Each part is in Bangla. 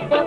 like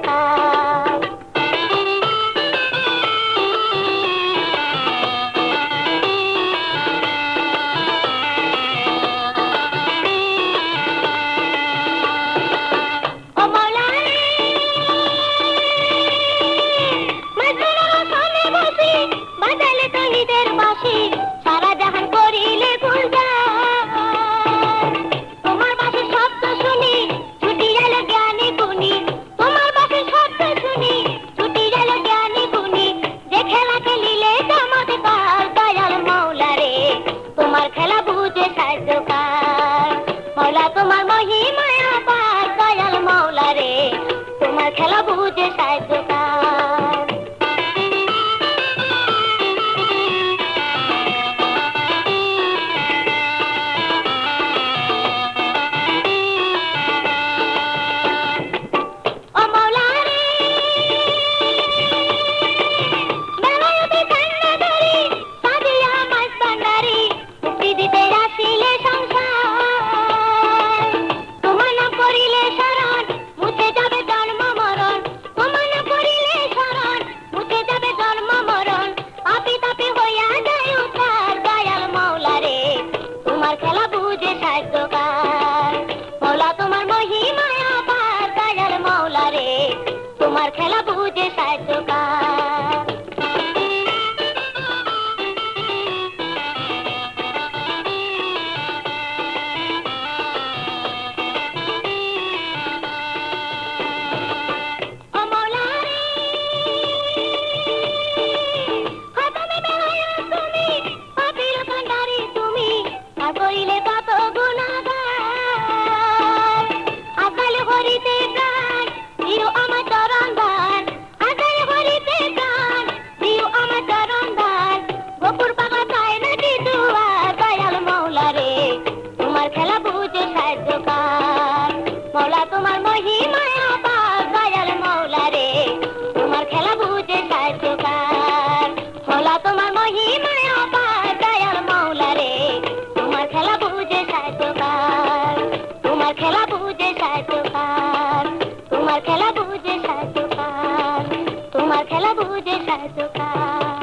বুঝে সাহায্যকার মৌলা তোমার মহিমায় আপার মৌলা রে। তোমার খেলা তোমার খেলা বুঝে সাহায্যকার হলা তোমার মহিমায় অপার দয়াল মাওলা রে। তোমার খেলা বুঝে সাহায্যকার তোমার খেলা বুঝে সাহায্যকার তোমার খেলা বুঝে সাহায্যকার তোমার খেলা বুঝে সাহায্যকার